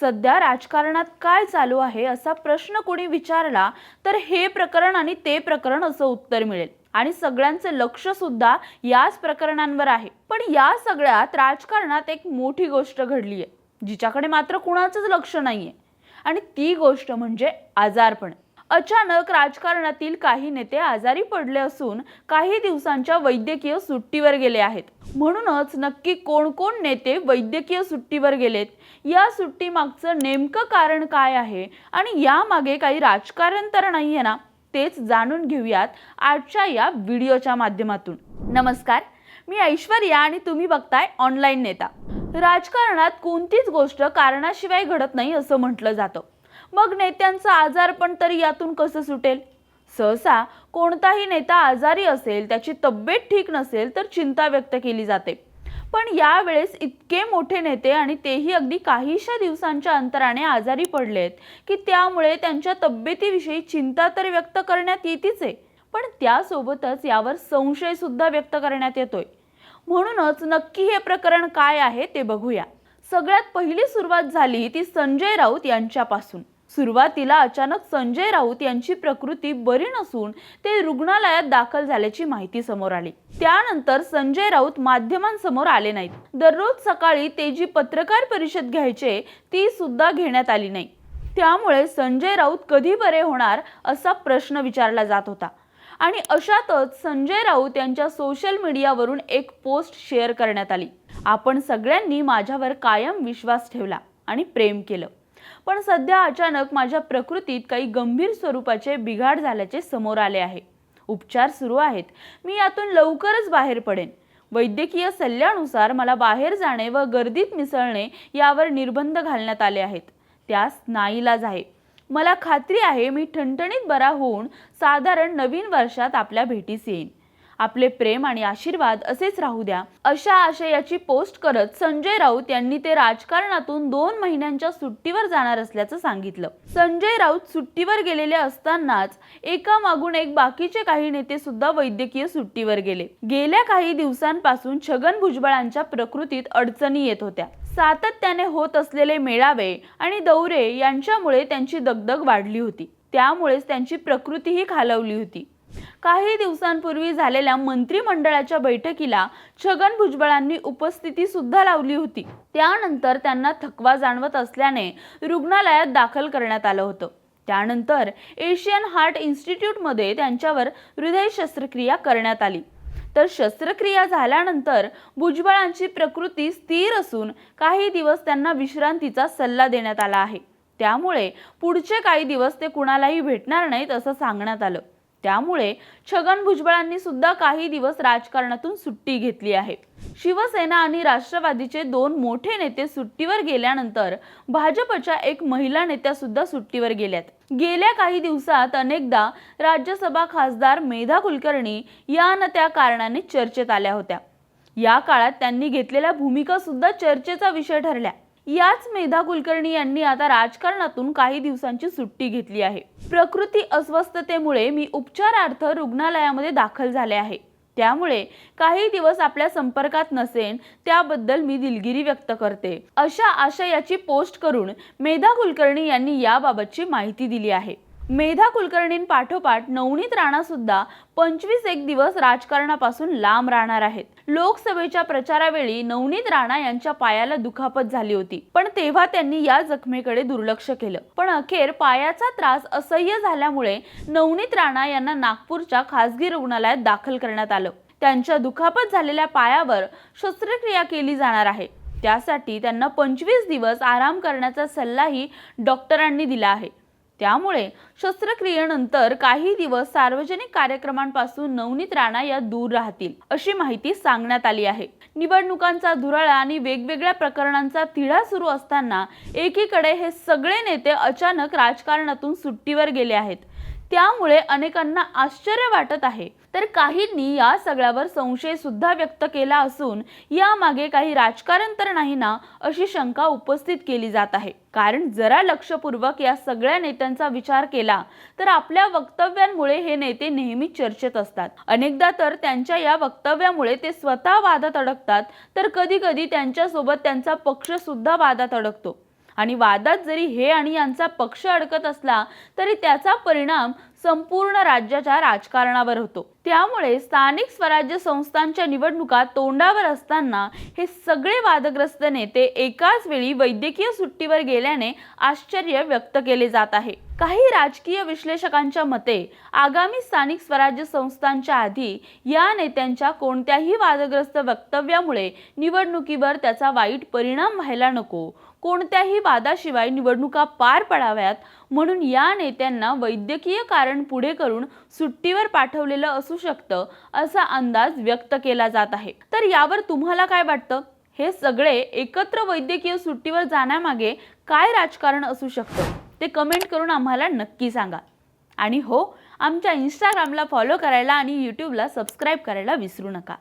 सध्या राजकारणात काय चालू आहे असा प्रश्न कोणी विचारला तर हे प्रकरण आणि ते प्रकरण असं उत्तर मिळेल. आणि सगळ्यांचं लक्ष सुद्धा याच प्रकरणांवर आहे. पण या सगळ्यात राजकारणात एक मोठी गोष्ट घडली आहे जिच्याकडे मात्र कुणाचंच लक्ष नाहीये. आणि ती गोष्ट म्हणजे आजारपण. अचानक राजकारणातील काही नेते आजारी पडले असून काही दिवसांच्या वैद्यकीय सुट्टीवर गेले आहेत. म्हणूनच नक्की कोण कोण नेते वैद्यकीय सुट्टीवर गेलेत? या सुट्टी मागचं नेमकं कारण काय आहे? आणि यामागे काही राजकारण तर नाहीये ना? तेच जाणून घेऊयात आजच्या या व्हिडिओच्या माध्यमातून. नमस्कार मी ऐश्वर्या आणि तुम्ही बघताय ऑनलाईन नेता. राजकारणात कोणतीच गोष्ट कारणाशिवाय घडत नाही असं म्हटलं जातं. मग नेत्यांचं आजारपण तरी यातून कसं सुटेल? सहसा कोणताही नेता आजारी असेल त्याची तब्येत ठीक नसेल तर चिंता व्यक्त केली जाते. पण यावेळेस इतके मोठे नेते आणि तेही अगदी काहीशा दिवसांच्या अंतराने आजारी पडलेत की त्यामुळे त्यांच्या तब्येतीविषयी चिंता तर व्यक्त करण्यात येतीच आहे. पण त्यासोबतच यावर संशय सुद्धा व्यक्त करण्यात येतोय. म्हणूनच नक्की हे प्रकरण काय आहे ते बघूया. सगळ्यात पहिली सुरुवात झाली ती संजय राऊत यांच्यापासून. सुरुवातीला अचानक संजय राऊत यांची प्रकृती बरी नसून ते रुग्णालयात दाखल झाल्याची माहिती समोर आली. त्यानंतर संजय राऊत माध्यमांसमोर आले नाहीत. दररोज सकाळी ते जी पत्रकार परिषद घ्यायचे ती सुद्धा घेण्यात आली नाही. त्यामुळे संजय राऊत कधी बरे होणार असा प्रश्न विचारला जात होता. आणि अशातच संजय राऊत यांच्या सोशल मीडियावरून एक पोस्ट शेअर करण्यात आली. आपण सगळ्यांनी माझ्यावर कायम विश्वास ठेवला आणि प्रेम केलं. पण सध्या अचानक माझ्या प्रकृतीत काही गंभीर स्वरूपाचे बिघाड झाल्याचे समोर आले आहे. उपचार सुरू आहेत. मी यातून लवकरच बाहेर पडेन. वैद्यकीय सल्ल्यानुसार मला बाहेर जाणे व गर्दीत मिसळणे यावर निर्बंध घालण्यात आले आहेत. त्यास नाईलाज आहे. मला खात्री आहे मी ठणठणीत बरा होऊन साधारण नवीन वर्षात आपल्या भेटीस येईन. आपले प्रेम आणि आशीर्वाद असेच राहू द्या. अशा आशयाची पोस्ट करत संजय राऊत यांनी ते राजकारणातून दोन महिन्यांच्या सुट्टीवर जाणार असल्याचं सांगितलं. संजय राऊत सुट्टीवर गेलेले असतानाच एका मागून एक बाकीचे काही नेते सुद्धा वैद्यकीय सुट्टीवर गेले. गेल्या काही दिवसांपासून छगन भुजबळांच्या प्रकृतीत अडचणी येत होत्या. सातत्याने होत असलेले मेळावे आणि दौरे यांच्यामुळे त्यांची दगदग वाढली होती. त्यामुळेच त्यांची प्रकृतीही खालवली होती. काही दिवसांपूर्वी झालेल्या मंत्रिमंडळाच्या बैठकीला छगन भुजबळांनी उपस्थिती सुद्धा लावली होती. त्यानंतर त्यांना थकवा जाणवत असल्याने रुग्णालयात दाखल करण्यात आलं होतं. त्यानंतर एशियन हार्ट इन्स्टिट्यूटमध्ये त्यांच्यावर हृदय शस्त्रक्रिया करण्यात आली. तर शस्त्रक्रिया झाल्यानंतर भुजबळांची प्रकृती स्थिर असून काही दिवस त्यांना विश्रांतीचा सल्ला देण्यात आला आहे. त्यामुळे पुढचे काही दिवस ते कुणालाही भेटणार नाहीत असं सांगण्यात आलं. त्यामुळे छगन भुजबळांनी सुद्धा काही दिवस राजकारणातून सुट्टी घेतली आहे. शिवसेना आणि राष्ट्रवादीचे दोन मोठे नेते सुट्टीवर गेल्यानंतर भाजपच्या एक महिला नेत्या सुद्धा सुट्टीवर गेल्यात. गेल्या काही दिवसात अनेकदा राज्यसभा खासदार मेधा कुलकर्णी या न त्या कारणाने चर्चेत आल्या होत्या. या काळात त्यांनी घेतलेल्या भूमिका सुद्धा चर्चेचा विषय ठरल्या. याच मेधा कुलकर्णी यांनी आता राजकारणातून काही दिवसांची सुट्टी घेतली आहे. प्रकृती अस्वस्थतेमुळे मी उपचारार्थ रुग्णालयामध्ये दाखल झाले आहे. त्यामुळे काही दिवस आपल्या संपर्कात नसेन त्याबद्दल मी दिलगिरी व्यक्त करते. अशा आशयाची पोस्ट करून मेधा कुलकर्णी यांनी याबाबतची माहिती दिली आहे. मेधा कुलकर्णींपाठोपाठ नवनीत राणा सुद्धा पंचवीस एक दिवस राजकारणापासून लांब राहणार आहेत. लोकसभेच्या प्रचारावेळी नवनीत राणा यांच्या पायाला दुखापत झाली होती. पण तेव्हा त्यांनी या जखमेकडे दुर्लक्ष केलं. पण अखेर पायाचा त्रास असह्य झाल्यामुळे नवनीत राणा यांना नागपूरच्या खासगी रुग्णालयात दाखल करण्यात आलं. त्यांच्या दुखापत झालेल्या पायावर शस्त्रक्रिया केली जाणार आहे. त्यासाठी त्यांना पंचवीस दिवस आराम करण्याचा सल्लाही डॉक्टरांनी दिला आहे. त्यामुळे शस्त्रक्रियेनंतर काही दिवस सार्वजनिक कार्यक्रमांपासून नवनीत राणा या दूर राहतील अशी माहिती सांगण्यात आली आहे. निवडणुकांचा धुराळा आणि वेगवेगळ्या प्रकरणांचा तिढा सुरू असताना एकीकडे हे सगळे नेते अचानक राजकारणातून सुट्टीवर गेले आहेत. त्यामुळे अनेकांना आश्चर्य वाटत आहे. तर काहींनी या सगळ्यावर संशय सुद्धा व्यक्त केला असून यामागे काही राजकारण तर नाही ना अशी शंका उपस्थित केली जात आहे. कारण जरा लक्षपूर्वक या सगळ्या नेत्यांचा विचार केला तर आपल्या वक्तव्यांमुळे हे नेते नेहमी चर्चेत असतात. अनेकदा तर त्यांच्या या वक्तव्यामुळे ते स्वतः वादात अडकतात तर कधी कधी त्यांच्यासोबत त्यांचा पक्ष सुद्धा वादात अडकतो आणि वादात जरी हे आणि यांचा पक्ष अडकत असला तरी त्याचा परिणाम संपूर्ण राज्याच्या राजकारणावर होतो. त्यामुळे स्थानिक स्वराज्य संस्थांच्या निवडणुका तोंडावर असताना हे सगळे वादग्रस्त नेते एकाच वेळी वैद्यकीय सुट्टीवर गेल्याने आश्चर्य व्यक्त केले जात आहे. काही राजकीय विश्लेषकांच्या मते आगामी स्थानिक स्वराज्य संस्थांच्या आधी या नेत्यांच्या कोणत्याही वादग्रस्त वक्तव्यामुळे निवडणुकीवर त्याचा वाईट परिणाम व्हायला नको कोणत्याही वादाशिवाय निवडणुका पार पडाव्यात म्हणून या नेत्यांना वैद्यकीय कारण पुढे करून सुट्टीवर पाठवलेलं असू शकतं असा अंदाज व्यक्त केला जात आहे. तर यावर तुम्हाला काय वाटतं? हे सगळे एकत्र वैद्यकीय सुट्टीवर जाण्यामागे काय राजकारण असू शकतं? ते कमेंट करून आम्हाला नक्की सांगा. आणि हो आमच्या इंस्टाग्रामला फॉलो करायला आणि यूट्यूबला सबस्क्राईब करायला विसरू नका.